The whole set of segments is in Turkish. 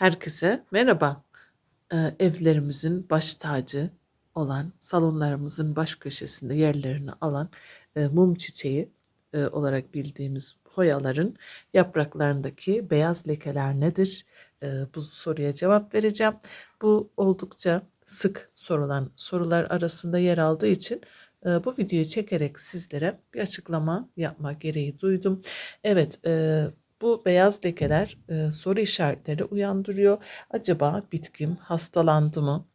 Herkese merhaba. Eee, evlerimizin baş tacı olan, salonlarımızın baş köşesinde yerlerini alan eee, mum çiçeği eee, olarak bildiğimiz hoyaların yapraklarındaki beyaz lekeler nedir? Eee, bu soruya cevap vereceğim. Bu oldukça sık sorulan sorular arasında yer aldığı için bu videoyu çekerek sizlere bir açıklama yapma gereği duydum. Evet, bu beyaz lekeler eee, soru işaretleri uyandırıyor. Acaba bitkim hastalandı mı?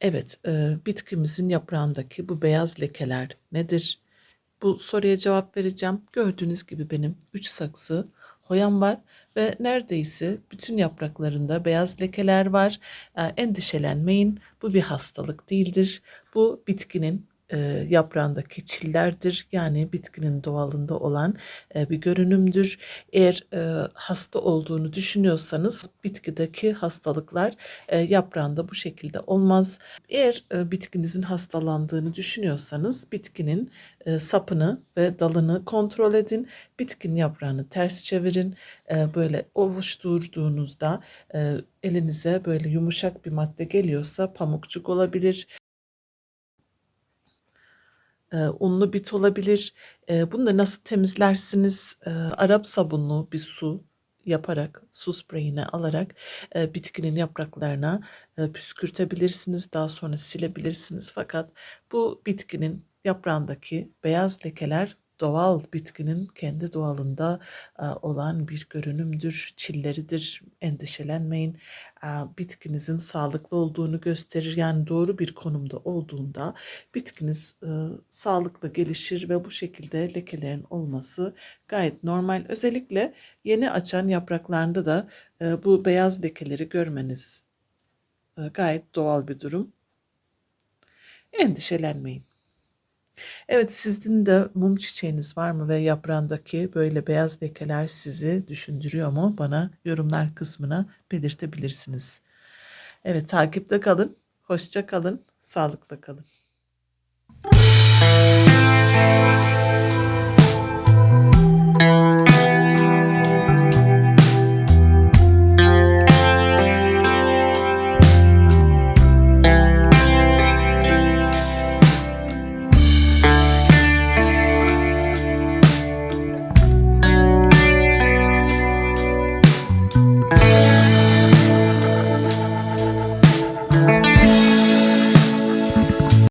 Evet, eee, bitkimizin yaprağındaki bu beyaz lekeler nedir? Bu soruya cevap vereceğim. Gördüğünüz gibi benim 3 saksı hoyam var ve neredeyse bütün yapraklarında beyaz lekeler var. Eee, endişelenmeyin. Bu bir hastalık değildir. Bu bitkinin eee, yaprağındaki çillerdir. Yani bitkinin doğalında olan eee, bir görünümdür. Eğer eee, hasta olduğunu düşünüyorsanız bitkideki hastalıklar eee, yaprağında bu şekilde olmaz. Eğer e, bitkinizin hastalandığını düşünüyorsanız bitkinin e, sapını ve dalını kontrol edin. Bitkinin yaprağını ters çevirin. E, böyle ovuşturduğunuzda e, elinize böyle yumuşak bir madde geliyorsa pamukçuk olabilir. E, unlu bit olabilir. E, da nasıl temizlersiniz? E, Arap sabunlu bir su yaparak, su spreyini alarak e, bitkinin yapraklarına e, püskürtebilirsiniz. Daha sonra silebilirsiniz. Fakat bu bitkinin yaprağındaki beyaz lekeler doğal bitkinin kendi doğalında olan bir görünümdür, çilleridir. Endişelenmeyin. Bitkinizin sağlıklı olduğunu gösterir. Yani doğru bir konumda olduğunda bitkiniz sağlıklı gelişir ve bu şekilde lekelerin olması gayet normal. Özellikle yeni açan yapraklarında da bu beyaz lekeleri görmeniz gayet doğal bir durum. Endişelenmeyin. Evet, sizin de mum çiçeğiniz var mı ve yaprağındaki böyle beyaz lekeler sizi düşündürüyor mu? Bana yorumlar kısmına belirtebilirsiniz. Evet, takipte kalın, hoşça kalın, sağlıkla kalın.